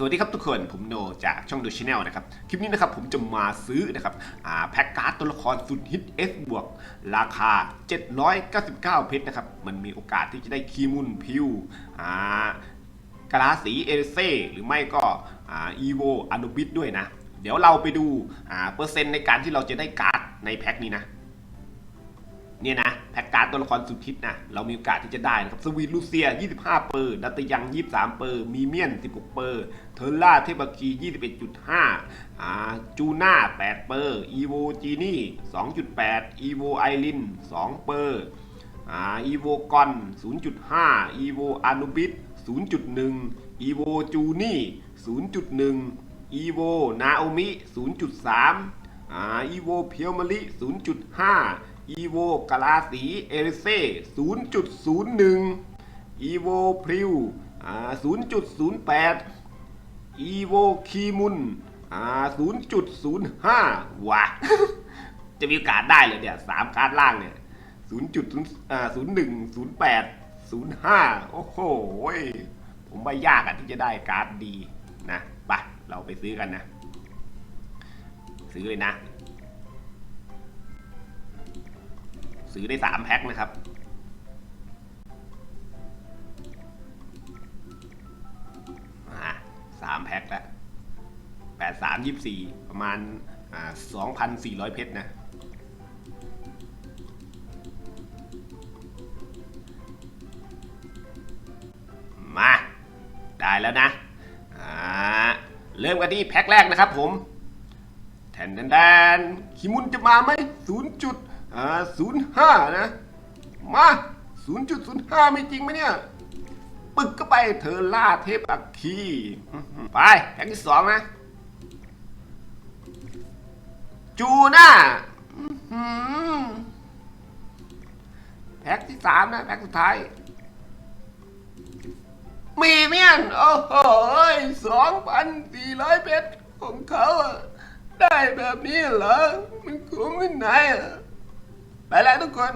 สวัสดีครับทุกคน ผมโนจากช่องดูชแนลนะครับ คลิปนี้นะครับผมจะมาซื้อนะครับแพ็กการ์ดตัวละครสุดฮิต S บวกราคา 799 เพชรนะครับ มันมีโอกาสที่จะได้คีมุนพิวอ่ากราสีเอเซ่หรือไม่ก็อีโวอนุบิดด้วยนะ เดี๋ยวเราไปดูอ่าเปอร์เซ็นต์ในการที่เราจะได้การ์ดในแพ็คนี้นะ เนี่ยนะ พ็กการ์ดตัวละครสุดฮิตนะเรามีโอกาสที่จะได้นะครับสวีลูเซีย 25 เปอร์ดัตยัง 23 เปอร์มีเมียน 16 เปอร์เทอร์ล่าเทปกี21.5อ่าจูน่า 8 เปอร์อีโวจีนี่ 2.8 อีโวไอริน 2 เปอร์อ่าอีโวกอน 0.5 อีโวอานุบิด0.1 อีโวจูนี่ 0.1 อีโวนาโอมิ 0.3 อ่าอีโวเพียวมาริ0.5 อีโวกาลาสีเอริเซ่0.01อีโวพริว0.08อีโวคีมุนอ่า0.05ว่ะจะมีโอกาสได้เลยเนี่ยสามการ์ดล่างเนี่ย0.01 08 05 โอ้โห ผมว่ายากอะที่จะได้การ์ดดีนะไปเราไปซื้อกันนะ ซื้อเลยนะ ซื้อได้สามแพ็คนะครับอ่าสามแพ็คแล้วแปดสามยี่สี่ประมาณสองพันสี่ร้อยเพชรนะ มา ได้แล้วนะ เริ่มกันที่แพ็คแรกนะครับผมแทนแดนแดนคิมุนจะมาไหมศูนย์จุด อ่าศูนย์ห้านะ มาศูนย์จุดศูนย์ห้าไม่จริงไหมเนี่ย ปึกก็ไปเธอล่าเทพอัคคีไปแพ็คที่สองนะ จูน่าแพ็คที่สามนะ แพ็คสุดท้าย มีเมียน โอ้โหสองพันสี่ร้อยเพชรของเขา ได้แบบนี้เหรอ มันคุ้มที่ไหนอะ ไปแล้วทุกคน